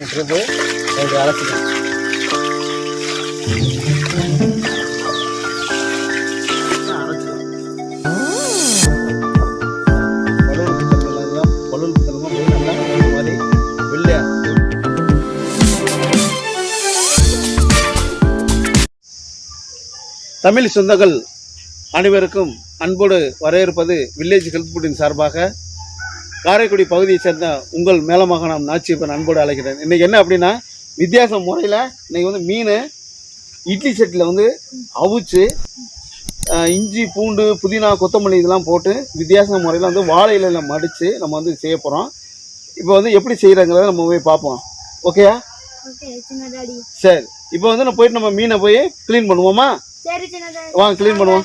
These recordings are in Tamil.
உப்பு ரெண்டு அரைச்சிக்கணும் தமிழ் சொந்தங்கள் அனைவருக்கும் அன்போடு வரவேற்பது வில்லேஜ் ஹெல்த் ஃபுட்டின் சார்பாக காரைக்குடி பகுதியை சேர்ந்த உங்கள் மேலமாகாணம் நாச்சியப்பன் அன்போடு அழைக்கிறேன். இன்றைக்கி என்ன அப்படின்னா வித்தியாச முறையில் இன்றைக்கி வந்து மீன் இட்லி செட்டில் வந்து அவிச்சு இஞ்சி பூண்டு புதினா கொத்தமல்லி இதெல்லாம் போட்டு வித்தியாச முறையில் வந்து வாழை இலையில மடித்து நம்ம வந்து செய்ய போகிறோம் இப்போ வந்து எப்படி செய்கிறங்கிறத நம்ம போய் பார்ப்போம். ஓகேயா சரி. இப்போ வந்து நம்ம போயிட்டு நம்ம மீனை போய் க்ளீன் பண்ணுவோமா? வாங்க க்ளீன் பண்ணுவோம்.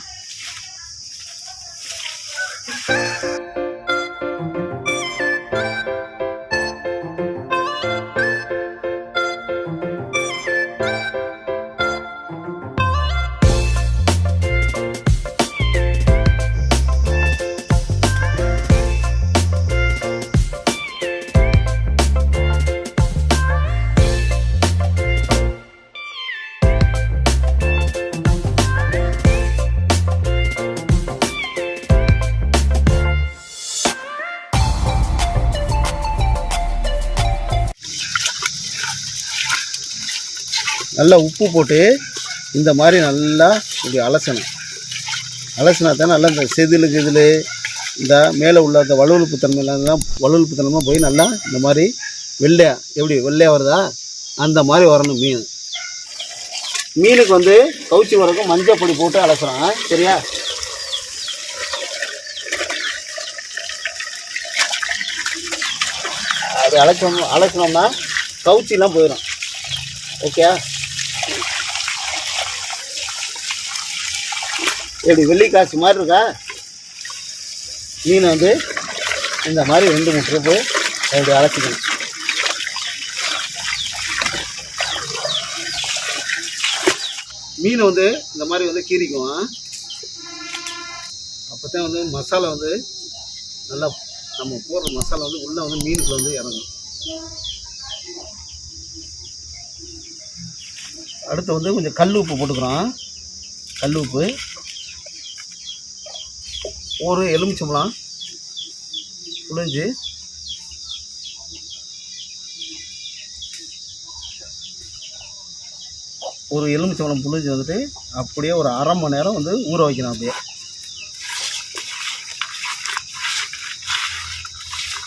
நல்லா உப்பு போட்டு இந்த மாதிரி நல்லா இப்படி அலசணும். அலசினா தான் நல்லா இந்த செதில் கிதில் இந்த மேலே உள்ள அந்த வலுவலுப்பு தன்மையெல்லாம் வலுவலுப்பு தன்மை போய் நல்லா இந்த மாதிரி வெள்ளையா எப்படி வெள்ளையாக வருதா? அந்த மாதிரி வரணும் மீன். மீனுக்கு வந்து கவுச்சி வரக்கும் மஞ்சள் பொடி போட்டு அலசுகிறோம் சரியா? அப்படி அலசணும் அலசினோம்னா கவுச்சிலாம் போயிடும். ஓகே? எப்படி வெள்ளிக்காசு மாதிரி இருக்கா? மீன் வந்து இந்த மாதிரி ரெண்டு மூணு ட்ரிப்பு அப்படி அழைச்சிக்கணும் மீன் வந்து இந்த மாதிரி வந்து கீரிக்கும் அப்போ தான் வந்து மசாலா வந்து நல்லா நம்ம போடுற மசாலா வந்து உள்ளே வந்து மீனுக்கு வந்து இறங்கும். அடுத்து வந்து கொஞ்சம் கல் உப்பு போட்டுக்கிறோம். கல் உப்பு. ஒரு எலுமிச்சம்பழம் புழிஞ்சு ஒரு எலுமிச்சம்பழம் புழிஞ்சு வந்துட்டு அப்படியே ஒரு அரை மணி நேரம் வந்து ஊற வைக்கணும் அப்படியே.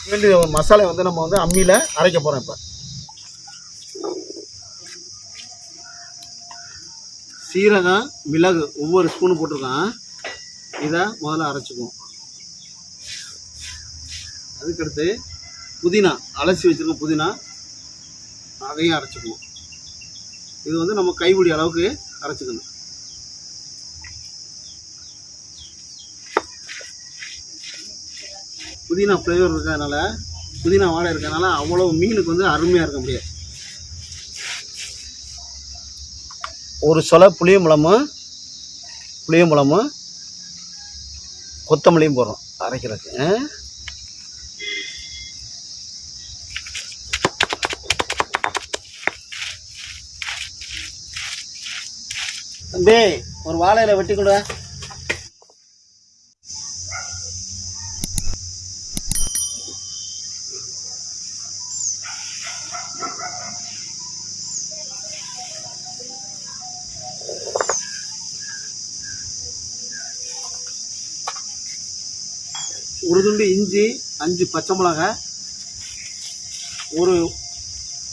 வேண்டிய மசாலா வந்து நம்ம வந்து அம்மியில் அரைக்க போகிறோம் இப்போ. சீரகம் மிளகு ஒவ்வொரு ஸ்பூனு போட்டிருக்கான் இதை முதல்ல அரைச்சிக்குவோம். அதுக்கடுத்து புதினா அலசி வச்சுருக்க புதினா அதையும் அரைச்சிக்குவோம். இது வந்து நம்ம கைப்பிடி அளவுக்கு அரைச்சிக்கணும். புதினா ஃப்ளேவர் இருக்கிறதுனால புதினா வாழை இருக்கிறதுனால அவ்வளோ மீனுக்கு வந்து அருமையாக இருக்க முடியாது. ஒரு சொல புளியம்பழமும் புளியம்பழமும் கொத்தமல்லியும் போடுறோம். அரைக்கிறதுக்கு. ஆ? தம்பி ஒரு வாழையில வெட்டி கொடு. ஒரு துண்டு இஞ்சி அஞ்சு பச்சை மிளகாய் ஒரு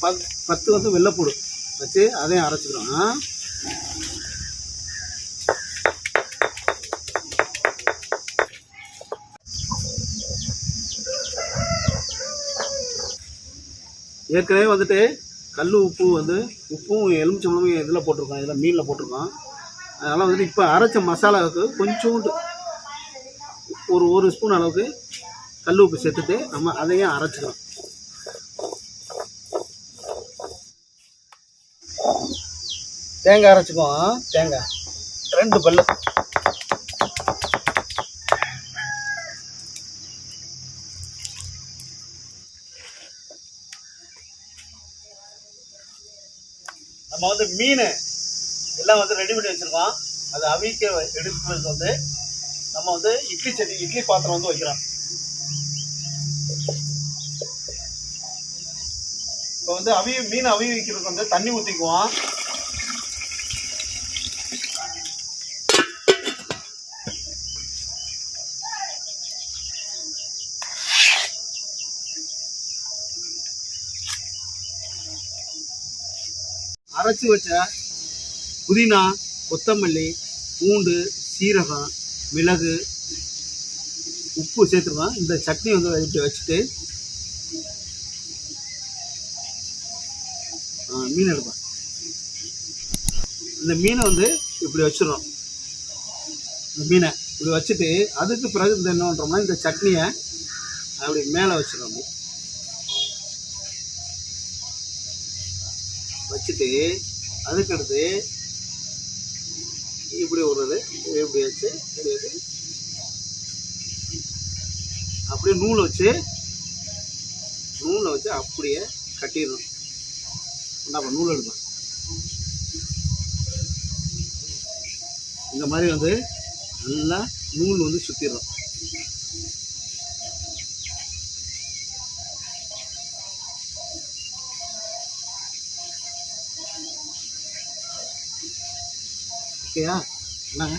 பத் பத்து வந்து வெள்ளைப்பூடு வச்சு அதையும் அரைச்சிக்கிறோம். ஏற்கனவே வந்துட்டு கல் உப்பு வந்து உப்பும் எலுமிச்சம்பழமும் இதில் போட்டிருக்கோம். இதில் மீனில் போட்டிருக்கோம். அதனால் வந்துட்டு இப்போ அரைச்ச மசாலாவுக்கு கொஞ்சோண்டு ஒரு ஒரு ஸ்பூன் அளவுக்கு கல் உப்பு சேர்த்துட்டு நம்ம அதையும் அரைச்சிக்கலாம். தேங்காய் அரைச்சிக்குவோம். தேங்காய். ரெண்டு பல்லு நம்ம வந்து மீன் எல்லாம் வந்து ரெடி பண்ணி வச்சுருக்கோம். அதை அவிக்க எடுக்கிறதுக்கு வந்து நம்ம வந்து இட்லி சட்டி இட்லி பாத்திரம் வந்து வைக்கிறோம். இப்போ வந்து அவி மீன் அவி வைக்கிறதுக்கு வந்து தண்ணி ஊற்றிக்குவோம் அரைச்சி வச்ச புதினா கொத்தமல்லி பூண்டு சீரகம் மிளகு உப்பு சேர்த்துருக்கோம். இந்த சட்னி வந்து இப்படி வச்சுட்டு மீன் எடுப்பேன் இந்த மீனை வந்து இப்படி வச்சிடணும் இந்த மீனை இப்படி வச்சுட்டு அதுக்கு பிறகு இந்த என்ன பண்ணுறோம்னா இந்த சட்னியை அப்படி மேலே வச்சிடணும் வச்சுட்டு அதுக்கடுத்து இப்படி விடுறது இப்படி வச்சு இப்படி வச்சு அப்படியே நூலை வச்சு நூலை வச்சு அப்படியே கட்டிடணும். என்ன நூல் எடுப்பேன் இந்த மாதிரி வந்து நல்லா நூல் வந்து சுற்றிடுறோம் ஓகேயா என்னங்க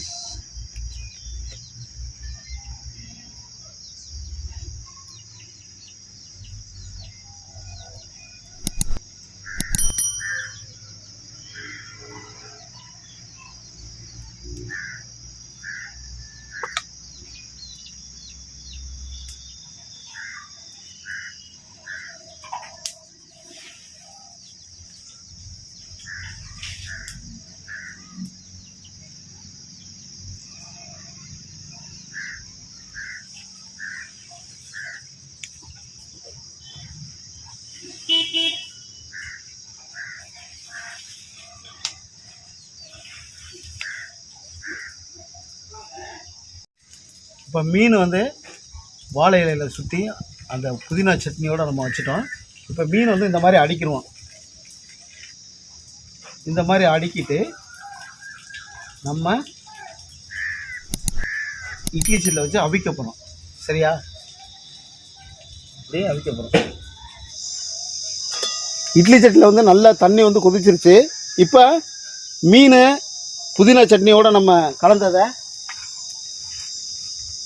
இப்போ மீன் வந்து வாழை இலையில் சுற்றி அந்த புதினா சட்னியோடு நம்ம வச்சுட்டோம். இப்போ மீன் வந்து இந்த மாதிரி அடிக்கிடுவோம் இந்த மாதிரி அடுக்கிட்டு நம்ம இட்லி சட்டியில் வச்சு அவிக்க போகிறோம் சரியா? அப்படியே அவிக்க போகிறோம் இட்லி சட்டியில் வந்து நல்லா தண்ணி வந்து கொதிச்சிருச்சு. இப்போ மீன் புதினா சட்னியோடு நம்ம கலந்ததை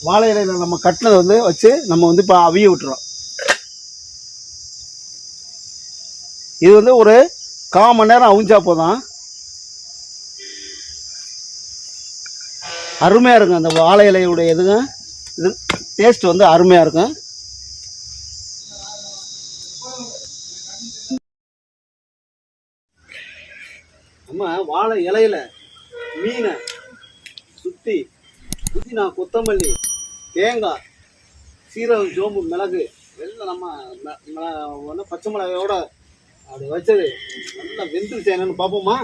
வாழை இலையில நம்ம கட்டினதை வந்து வச்சு நம்ம வந்து இப்போ அவிய விட்டுறோம். இது வந்து ஒரு கால் மணி நேரம் அவிஞ்சா போதும். அருமையாக இருக்கும் அந்த வாழை இலையுடைய இதுங்க இது டேஸ்ட் வந்து அருமையாக இருக்கும். நம்ம வாழை இலையில மீனை சுற்றி புதினா கொத்தமல்லி தேங்காய் சீரகம் சோம்பு மிளகு எல்லாம் நம்ம ஒண்ணு பச்சை மிளகாயோட அப்படி வச்சது. நல்லா வெந்துருச்சு என்னன்னு பார்ப்போமா?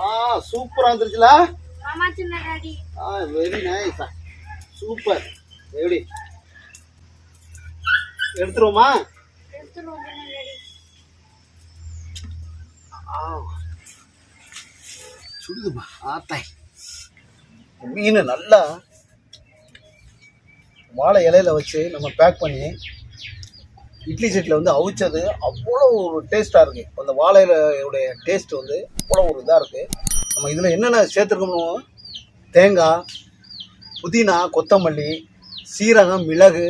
ஆ சூப்பராக வந்துருச்சுல? ஆ வெரி நைஸ் சூப்பர் எப்படி? எடுத்துருவோமா? சுடுதுமா ஆத்தாய். மீன் நல்லா வாழை இலையில வச்சு நம்ம பேக் பண்ணி இட்லி செட்டில் வந்து அவிச்சது அவ்வளோ ஒரு டேஸ்ட்டாக இருக்குது அந்த வாழை இலையுடைய டேஸ்ட் வந்து அவ்வளோ ஒரு இதாக இருக்குது நம்ம இதில் என்னென்ன சேர்த்துருக்கணும் தேங்காய் புதினா கொத்தமல்லி சீரகம் மிளகு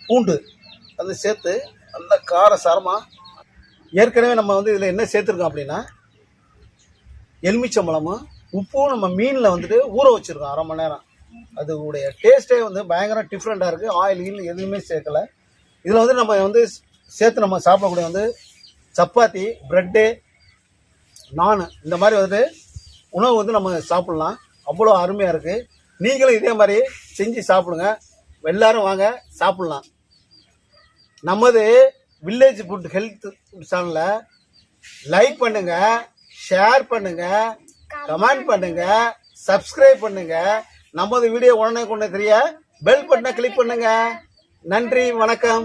பூண்டு அது சேர்த்து நல்ல கார சாரமாக ஏற்கனவே நம்ம வந்து இதில் என்ன சேர்த்துருக்கோம் அப்படின்னா எலுமிச்சம்பழமும் உப்பும் நம்ம மீனில் வந்துட்டு ஊற வச்சுருக்கோம் அரை மணி நேரம். அதோடைய டேஸ்ட்டே வந்து பயங்கர டிஃப்ரெண்ட்டாக இருக்குது ஆயில் கீழ் எதுவுமே சேர்க்கல. இதில் வந்து நம்ம வந்து சேர்த்து நம்ம சாப்பிடக்கூடிய வந்து சப்பாத்தி ப்ரெட்டு நான் இந்த மாதிரி வந்துட்டு உணவு வந்து நம்ம சாப்பிட்லாம். அவ்வளோ அருமையாக இருக்குது நீங்களும் இதே மாதிரி செஞ்சு சாப்பிடுங்க. எல்லோரும் வாங்க சாப்பிட்லாம். நமது வில்லேஜ் ஃபுட் ஹெல்த் சேனலில் லைக் பண்ணுங்கள் ஷேர் பண்ணுங்கள் கமெண்ட் பண்ணுங்கள் சப்ஸ்கிரைப் பண்ணுங்கள் நமது வீடியோ உடனே கொண்டு தெரிய பெல் பட்டனை கிளிக் பண்ணுங்க. நன்றி வணக்கம்.